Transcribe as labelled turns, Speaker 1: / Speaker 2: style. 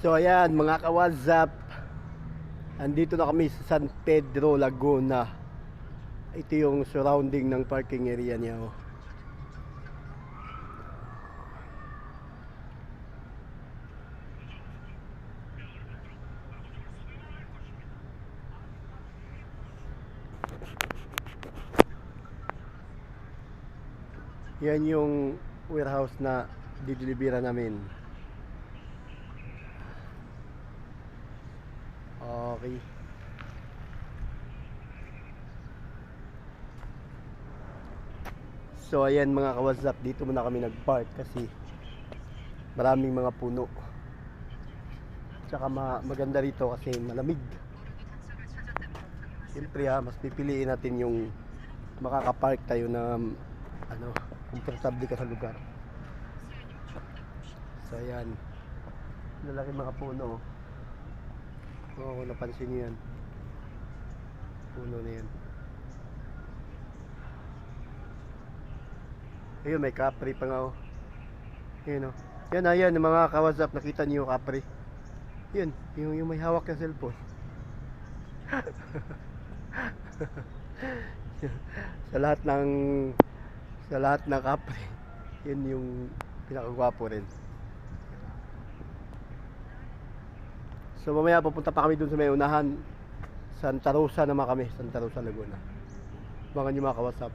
Speaker 1: So ayan mga ka-WhatsApp Andito na kami sa San Pedro, Laguna Ito yung surrounding ng parking area niya oh. Yan yung warehouse na didelibera namin. Okay. So ayan mga ka-WhatsApp, dito muna kami nag-park kasi maraming mga puno. Tsaka ma- maganda rito kasi malamig. Siyempre ha, mas pipiliin natin yung makakapark tayo na ano, komportable ka sa lugar. So ayan. Lalaki mga puno. oh. Oo, kung napansin niyo yan. Puno na yan. Ayun, may kapri pa nga oh. Ayun oh. Yan ah, yan, yung mga kawasap, nakita niyo yung kapri. Yun, yung, yung may hawak ng cellphone. sa lahat ng sa lahat ng kapre, yun yung pinakagwapo rin. So mamaya pupunta pa kami dun sa may unahan. Santa Rosa naman kami, Santa Rosa Laguna. Mga nyo mga kawasap.